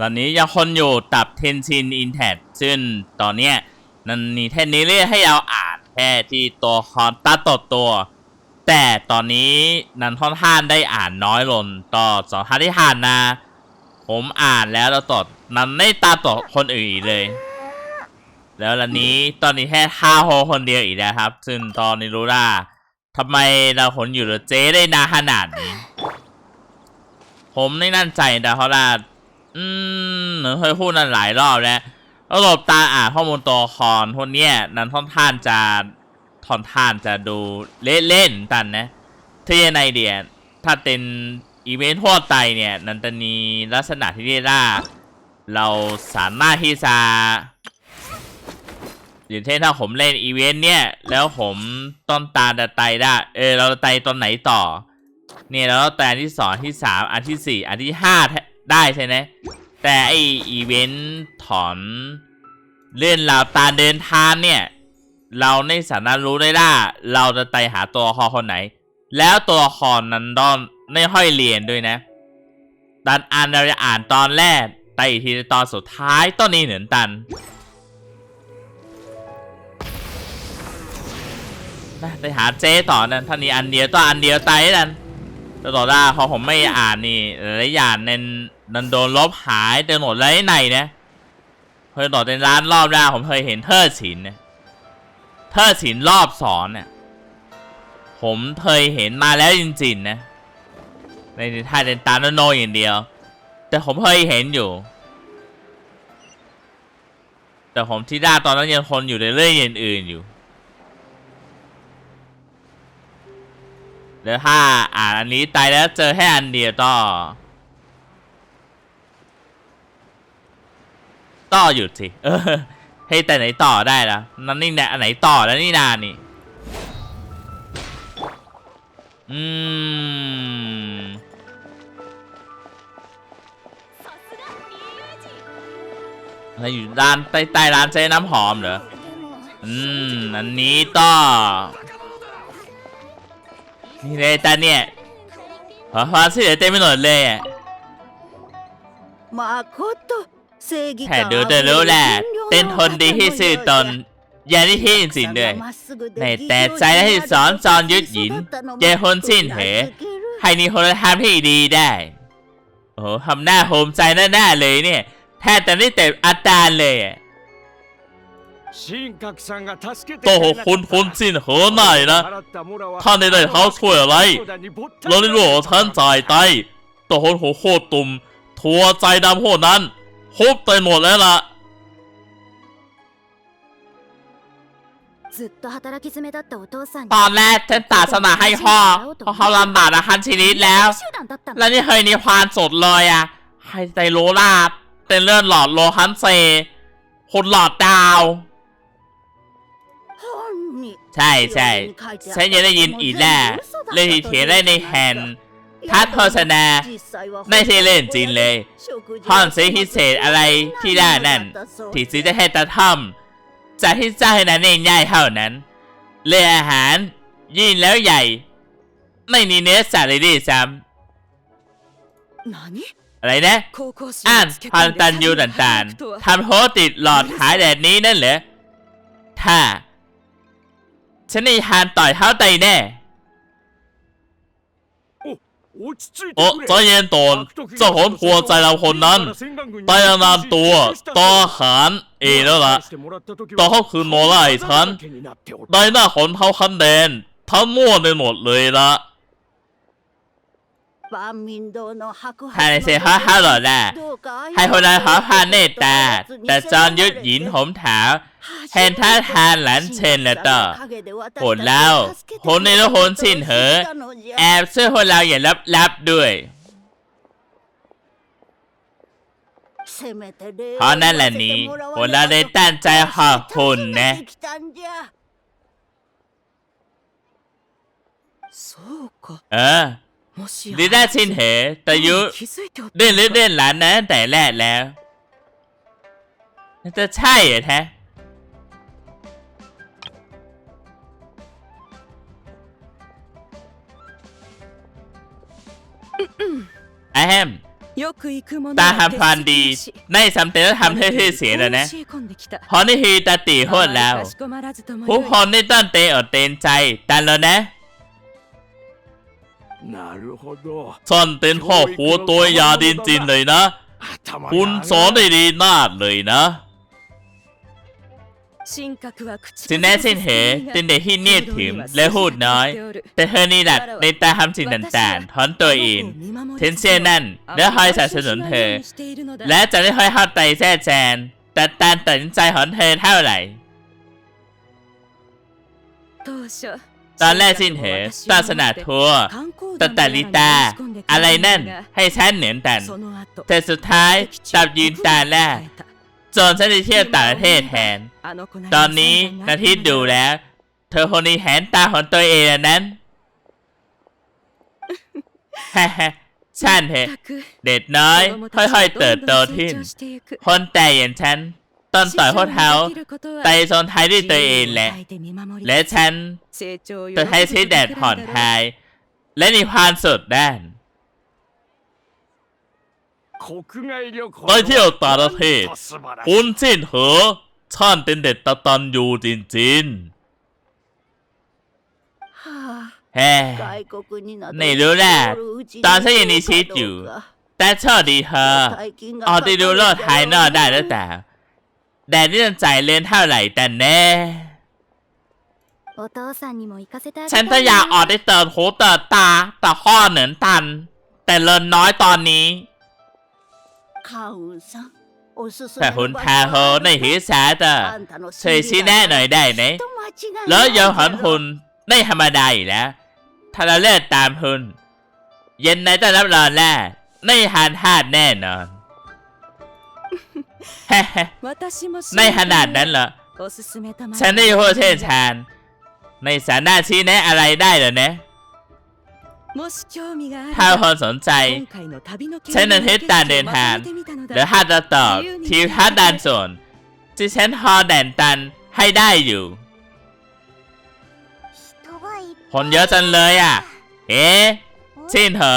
ตอนนี้ยังคนอยู่ตับเทนชินอินแทซึ่งตอนเนี้ยนันนี่แท่นี้เรียกให้เราอ่านแค่ที่ตัวคอนตัดตดตัว แต่ตอนนี้นันท่อนท่านได้อ่านน้อยลงต่อสองท่านที่ผ่านนะผมอ่านแล้วแล้วตดนันไม่ตาตดคนอื่นอีกเลย แล้วลันนี้ตอนนี้แค่ท่าโฮคนเดียวอีกแล้วครับ ซึ่งตอนนี้รู้ว่าทำไมเราคนอยู่กับเจ๊ได้นานขนาดนี้ ผมไม่นั่นใจแต่เขาละ อืมหนูเคยพูดนั่นหลายรอบแล้วแล้วหลบตาอ่านข้อมูลตัวละครพวกเนี้ยนั้นท่อนท่านจะท่อนท่านจะดูเล่นๆตันนะที่ในเดียถ้าเป็นอีเวนต์ทั่วไปเนี่ยนันจะมีลักษณะที่เรียกว่าเราสามารถที่จะอย่างเช่นถ้าผมเล่นอีเวนต์เนี่ย แล้วผมต้นตาจะไตได้ เออเราไตตอนไหนต่อ เนี่ยแล้วแต่อันที่สองที่สามอันที่สี่อันที่ห้า ได้ใช่ไหมแต่ไออีเวนต์ถอนเลื่อนราวตาเดินทางเนี่ย เราไม่สามารถรู้ได้ว่าเราจะไปหาตัวครคนไหน แล้วตัวครนั้นต้องไม่ค่อยเรียนด้วยนะตันอ่านเราจะอ่านตอนแรกไปอีกทีตอนสุดท้ายต้นนี้เหนือนตันไปหาเจ๊ต่อนั่นท่านี้อันเดียวต่ออันเดียวไตนั่น แต่ต่อได้พอผมไม่อ่านนี่หลายอย่างเน้นนันโดนลบหายเต็มหมดเลยในนะเคยต่อในร้านรอบแรกผมเคยเห็นเทอร์ฉินเนี่ยเทอร์ฉินรอบสอนเนี่ยผมเคยเห็นมาแล้วจริงๆนะในท่าเดนตาโนโนอย่างเดียว แต่ผมเคยเห็นอยู่ แต่ผมที่ได้ตอนนั้นยังคนอยู่ในเรื่องอื่นๆอยู่ แล้วถ้าอ่านอันนี้ตายแล้วเจอแค่อันเดียวต่อ ต่อหยุดสิเออให้แต่ไหนต่อได้ละนั่นนี่เนี่ยอันไหนต่อแล้วนี่นานนี่ อืมอะไรอยู่ร้านใต้ใต้ร้านเจ๊น้ำหอมเหรอ อืม อันนี้ต่อ นี่เลยตาเนี่ยขอความช่วยเอเต็มไปหมดเลยอ่มาโคโตเซกิแค่ดูจะรู้แหละเต้นทนดีที่สุดตอนยาที่ที่สินเลยในแต่ใจและที่สอนสอนยึดหยินเจคนสิ้นเหให้นิโคนทำที่ดีได้ โอ้ทำหน้าโฮมใจหน้าหน้าเลยเนี่ย แทบจะไม่เต็มอาจารย์เลยอะ โตหกคนคนสิ้นเหอหน่านะท่านได้เท้าช่วยอะไรเราได้รู้ท่านจ่ายไตโตหกโคตรตุ่มทัวใจดำโคตนั้นครบไปหมดแล้วล่ะตอนแรกฉันตัดสนาให้พ่อเพราะเขาลำบากนะฮันชิวิตแล้ว แล้วนี่เฮยนีพานสดเลยอะห้ใจโรลาเป็นเลื่อนหลอดโลฮันเซคนหลอดดาว ใช่ใช่ฉันยังได้ยินอีกแน่เลยที่เขียนได้ในแฮนด์ทัดโฆษณาไม่ใช่เล่นจริงเลยท่อนซีพิเศษอะไรที่ได้นั่นที่ซื้อได้ให้ตาท่อมจะที่จ้างให้นั้นเองง่ายเท่านั้นเรื่องอาหารยิ่งแล้วใหญ่ ไม่มีเนื้อสัตว์เลยดิซ้何ำอะไรนะอ่านพันตันยูต่างๆทำโฮติดหลอดหายแดดนี้นั่นเหรอถ้า ฉันในหานต่อยเท้าไตแน่ โอ้ใจเย็นตนจะหองครัวใจเราคนนั้นตายนานตัวต่อหานเอแล้วล่ะต่อเขาคือโม่ไอ้ฉันได้หน้าขนเท้าคันแดนทั้งมั่วในหมดเลยละ ภายในเสียห้าห้าหลอดแหละ ให้คนนั้นขอพานเนตตาแต่จอนยุดหยินผมถามแทนท่าทานหลันเชนและต่อโหดแล้วคนในละคนสิ้นเหอ แอบช่วยคนเราอย่าลับลับๆด้วย เพราะนั่นแหละนี้คนเราได้ตั้งใจขอบคุณนะ そうか เออ もし ลิน่าชินเหแต่ยุเล่นเล่นหลานนั้แต่แรกแล้วจะใช่เหรอ้แอมตาทำฟันดี ในสำเต็จทำให้ที่เสียแล้วนะฮอนนี่ฮีตาตีโคตแล้วผู้คนได้ต้นเตอเตนใจแต่แล้วนะ นารูนเป็นพ่อครูตัวยาดินจินเลยนะ คุณสอนได้ดีน่าเลยนะสินแน่สินเหตินเด็กที่เนียถึงและหูดน้อย แต่เธอนี่แหละในตาทำสิ่งต่างๆถอนตัวเองเทนเซียนั่นและคอยสนับสนุนเธอ และจะได้คอยเข้าใจแทรแซนแต่การตัดสินใจของเธอเท่าไหร่ ตอนแรกสิ้นเหตุศาสนาทัวร์ตัแต่ลิตา อะไรนั่น ให้ฉันเหนือนตัน แต่สุดท้ายจับยืนตาแรกจนฉันได้เที่ยวต่างประเทศแทน ตอนนี้นาทิดูแล้ว เธอคนนี้แหนตาของตัวเองแล้นั้นฮ่ๆฉันเถอะเด็กน้อย ค่อยๆเติบโตขึ้นคนแต่อย่างฉัน ตอนต่อยพวกเขาไปโซนไทยด้วยตัวเองแหละ และฉันจะใช้ชีวิตแดดผ่อนคลาย และมีความสดด้านไปเที่ยวต่างประเทศคุณเช่นเหรอช่านเป็นเด็ดตะตันอยู่จริงๆเฮ้ไม่รู้แหละตอนฉันยังมีชีวิตอยู่ แต่โชคดีเธอออกไปดูโลกไทยนอกได้แล้วแต่ แดดนี่ต้องจ่ายเรียนเท่าไหร่แต่แน่ฉันก็อยากออกได้เติมหูเติมตาแต่ข้อเหนือนตัน แต่เลินน้อยตอนนี้แต่คุณทาโฮในหิสาเตอช่วยชี้แนะหน่อยได้ไหมแล้วยอมหันคุณไม่ธรรมดาอยู่แล้วถ้าเราเลิกตามคุณเย็นในต้องรับรองแน่ไม่หานทาดแน่นอน แฮ่ๆไม่ขนาดนั้นเหรอ ฉันได้พูดเช่นชาญในสามารถชี้แนะอะไรได้เหรอนะถ้าคนสนใจ ฉันนั้นเทสตารเดินทางเดี๋ยวถ้าจะตอบทีมทัดดันส่วนที่ฉันพอแดนตันให้ได้อยู่ คนเยอะจังเลยอะ เอ๊ะชินเหอ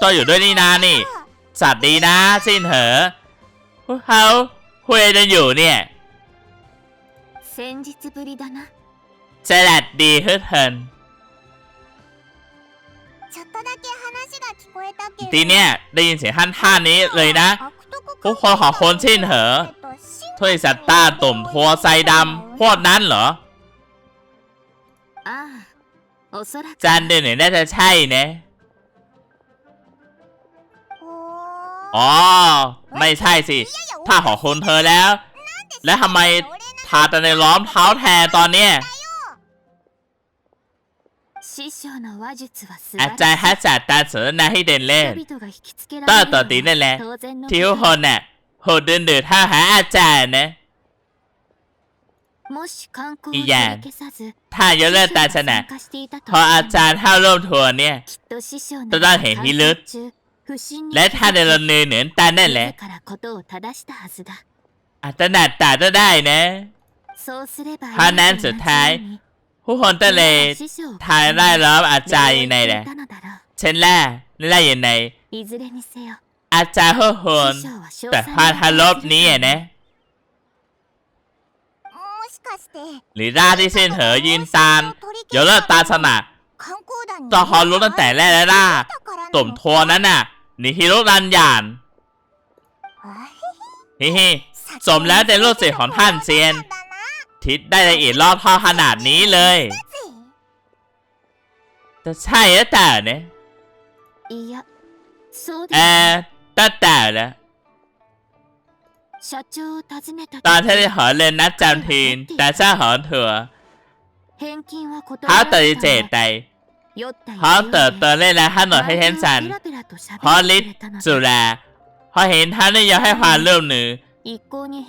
ตัวอยู่ด้วยนี่นานี่ สัตว์ดีนะชินเหอ พวกเขาคุยกันอยู่เนี่ยสลัดดีฮึดเหินทีเนี่ยได้ยินเสียงท่านท่านนี้เลยนะ ทุกคนขอคนชินเหอถ้วยสัตตาตุ่มทัวไซดำพวกนั้นเหรอจานเดนเนี่งน่าจะใช่เนี่ย อ๋อ ไม่ใช่สิถ้าของคุณเธอแล้ว และทำไมทาแต่ในล้อมเท้าแทนตอนนี้อาจารย์ฮัจัดตาเสนอให้เดินเล่นต่อต่อตีนั่นแหละที่ทุกคนน่ะโหดเดินเดือดท่าหาอาจารย์นะอีกอย่างถ้ายกเลิกตาชนะพออาจารย์ห้าร่วมทัวร์เนี่ยจะได้เห็นพิลึก และถ้าเดลเนเหนือนตาแน่แหละอาตนาตาจะได้นะเพราะนั้นสุดท้าย ผู้คนทะเลทายได้ล้อมอาจารย์ยังไงแหละเช่นแรกไล่ยังไงอาจารย์ผู้คนแต่พาทารบนี้นะหรือราที่เส้นเหอยืนตามยอเลิกตาสนะต้องคอรู้ตั้งแต่แรกแล้วล่ะตุ่มทัวนั้นน่ะ นิฮิโรดันยานฮิฮิสมแล้วเป็นลูเศิษย์ของท่านเซียน ทิศได้ละเอียดรอบพ่อขนาดนี้เลยจะใช่แต่เนี่ยเออแต่แต่แล้วตอนที่ได้หอเล่นนัดจำทีนแต่เจ้าหอเถอะเขาตัดสินใจ เขาเติบโตเล่นและขนมให้เทนสันเพราะลิศสุราพอเห็นท่านได้ยอมให้ความร่วมมือ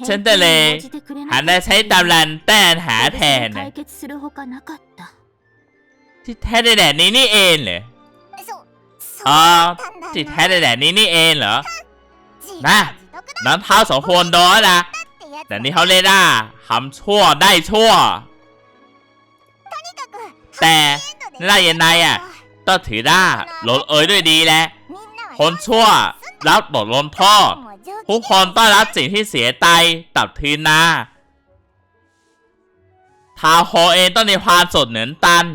ฉันจะเลยหันมาใช้ตำรันแต้นหาแทนที่แท้ในแดดนี้นี่เองเหรออ๋อที่แท้ในแดดนี้นี่เองเหรอนะน้ำเท้าสองคนโดนละแต่นี่เขาเล่นได้ทำชั่วได้ชั่ว แต่ นายเย็นนายอะต้องถือหน้าหลนเอ๋ยด้วยดีแหละคนชั่วรับบทลนพ่อผู้คนต้องรับสิ่งที่เสียใจตับทืนนาทาโฮเองต้องในคามสดเหนือตัน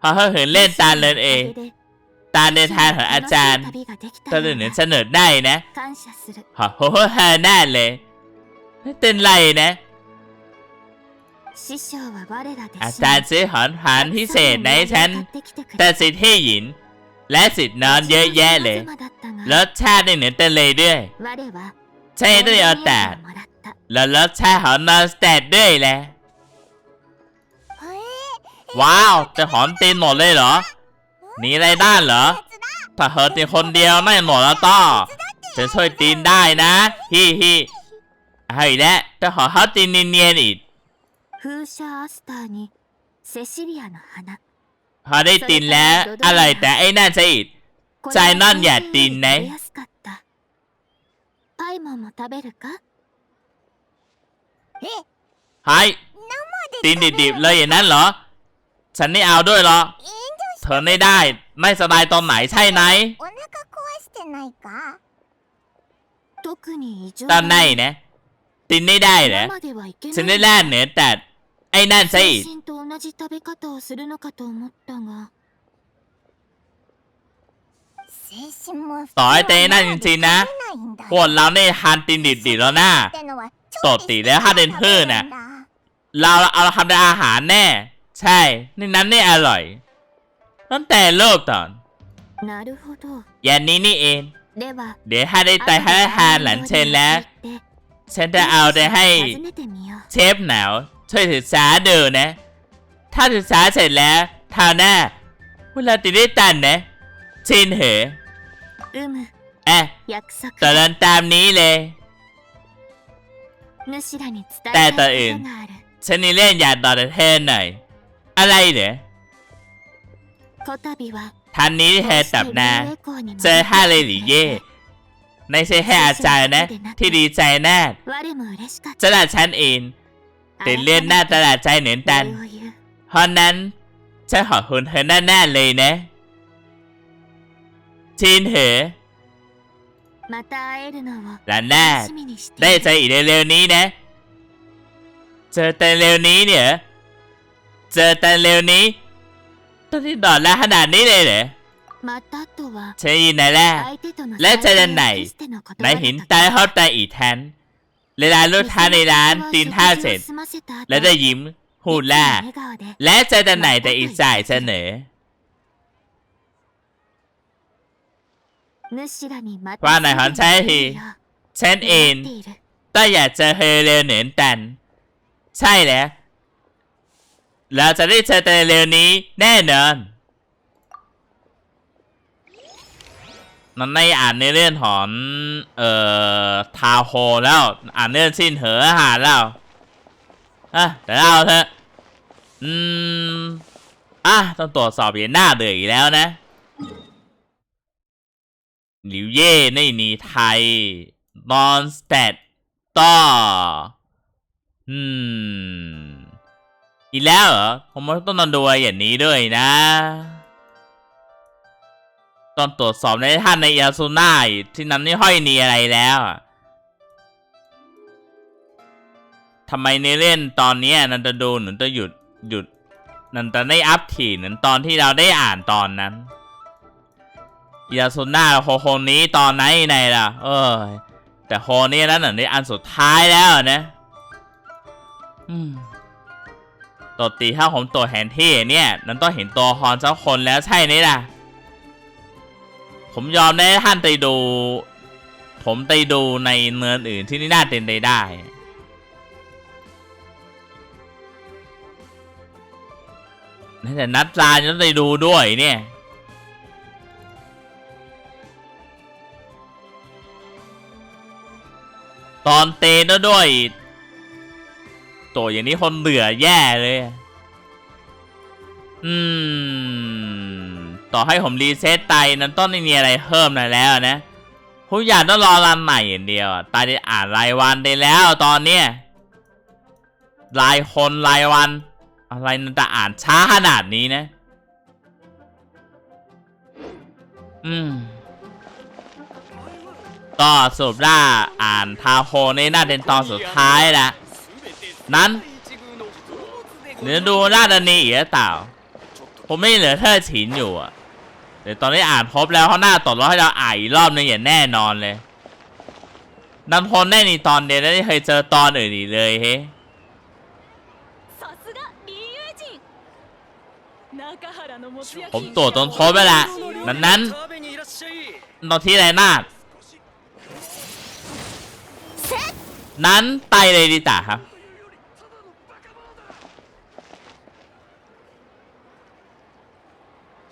พอเขาห็นเล่นตาเล่นเอตาในทางของอาจารย์ตาเดินเสนอได้นะขอโหแฮแน่เลยเป็นไรนะ อาจารย์ซื้อหอนหันพิเศษในฉัน แต่แต่สิทธิ์ที่หญิน และสิทธิ์นอนเยอะแยะเลย รสชาติได้เหนือเตนเลยด้วยใช่ด้วยเอาแต่แล้วรสชาติของนอนสแตดด้วยแหละ ว้าว จะหอนตีนหมดเลยเหรอหนีอะไรได้เหรอ ถ้าเธอตีคนเดียวไม่หมดแล้วต้อจะช่วยตีนได้นะ ฮิฮิเอาอีกแล้วจะขอเขาตีนเนียนๆอีก 風車アスターにセシリアの花 พอได้ตีนแล้วอะไรแต่ไอ้นั่นซะอีก ใจนั่นอย่าตีนนะ これは食べやすかったパイモンも食べるか ไฮตีนดิบๆเลยอย่างนั้นเหรอ ฉันไม่เอาด้วยเหรอ เธอไม่ได้ ไม่สบายตอนไหนใช่ไหม お腹壊してないか特に異常 ตอนไหนนะตีนไม่ได้เหรอ 生ではいけ ฉัน な ได้ い แล่เหนือแต่ไ อ้นั่นซะอีก 精神と同じ食べ方をするのかと思ったが精神も ต่อให้เต้นั่นจริงๆนะ พวกเราเนี่ยทานตีนดิบๆแล้วนะ ตดตีแล้วถ้าเป็นพืชน่ะ เราเอาทำเป็นอาหารแน่ ใช่นี่นั้นนี่อร่อย ตั้งแต่เริ่มตอน なるほど ยันนี้นี่เอง では เดี๋ยวถ้าได้ไตให้ทานหลังเชนแล้ว ฉันจะเอาไปให้ 訪ねてみよ เชฟหนาว ช่วยศึกษาเดินนะ ถ้าศึกษาเสร็จแล้วทาวหน้าเวลาติดได้ตันนะชินเหออืมอ๊ะตอนนั้นตามนี้เลย แต่ต่ออื่นฉันนี่เล่นอยากตอแเธอหน่อย อะไรเหรอทันนี้เธอตับนาเจอห้าเลยหรือเย่ไม่ใช่แค่อาจารย์นะ ที่ดีใจแน่จะหลาดฉันเอง แต่เลื่นหน้าตลาดใจเหนือนกันเพราะนั้นฉันขอบคุณเธอแน่ๆเลยนะชินเหอลานแน่ได้ใจอีกเร็วๆนี้นะ เจอแต่เร็วนี้เนี่ย เจอแต่เร็วนี้ต้อนที่ดอดแล้วขนาดนี้เลยเหรอใช่ยินไหนแล้วและจะดังไหนไหนหินตายเข้าใจอีกแทน เลลาลดท่าในร้านตีนท่าเสร็จ แล้วจะยิ้มหูดล่า และจะดันไหนแต่อีกสายเสนอว่าไหนฮอนใช่ทีฉันเองต้องอยากเจอเฮเร็วเหนือนตัน ใช่แล้ว เราจะได้เจอแต่เร็วนี้แน่นอน นั่นในอ่านในเรื่องของเอ่อทาโฮแล้ว อ่านเรื่องสิ้นเหออาหารแล้วอะแต่เราเถอะอืมอะต้องตรวจสอบเหรียญหน้าเดืออีกแล้วนะหลิวเย่ในนีไทยนอนสเตตต่ออืมอีกแล้วเหรอผมว่าต้องนอนดูอย่างนี้ด้วยนะ ต้องตรวจสอบในท่านในยาซูน่าที่นั้นไม่ค่อยมีอะไรแล้วอะทำไมในเล่นตอนนี้นันจะดูหนูจะหยุดหยุดนันจะได้อัพถี่เหมือนตอนที่เราได้อ่านตอนนั้นยาสุน่าโคโคนี้ตอนไหนไหนล่ะ เออแต่โคนี้แล้วหนึ่งในอันสุดท้ายแล้วนะตัวตีถ้าผมตัวแฮนที่เนี่ย นั้นต้องเห็นตัวฮอนสักคนแล้วใช่ไหมล่ะ ผมยอมได้ท่านไปดู ผมไปดูในเมืองอื่นที่นี่น่าเป็นไปได้ แต่นัดลาจะต้องไปดูด้วยเนี่ยตอนเตนด้วยตัวอย่างนี้คนเบื่อแย่เลย อืม ต่อให้ผมรีเซ็ตไตนั้นต้องไม่มีอะไรเพิ่มหน่อยแล้วนะทุกอยางต้องรอรันใหม่อย่างเดียวตายได้อ่านรายวันได้แล้วตอนเนี้ยรายคนรายวัน อะไรนั่นจะอ่านช้าขนาดนี้นะ อืมก็สรุปว่าอ่านทาโฮนี่น่าเป็นตอนสุดท้ายแล้วนั้นเดี๋ยวดูหน้าดันนี้อีกหรือเปล่าผมไม่เหลือเธอฉินอยู่อะ เดี๋ยวตอนนี้อ่านครบแล้วเขาหน้าตดว่าให้เราอ่านอีกรอบนึงอย่างแน่นอนเลยนันพลแน่นี่ตอนเดียวได้เคยเจอตอนอื่นอีกเลยเฮ้ผมตรวจตนครบไปละนั้นนั้นตอนที่ไรนาดนั้นไตเลยดีตาครับ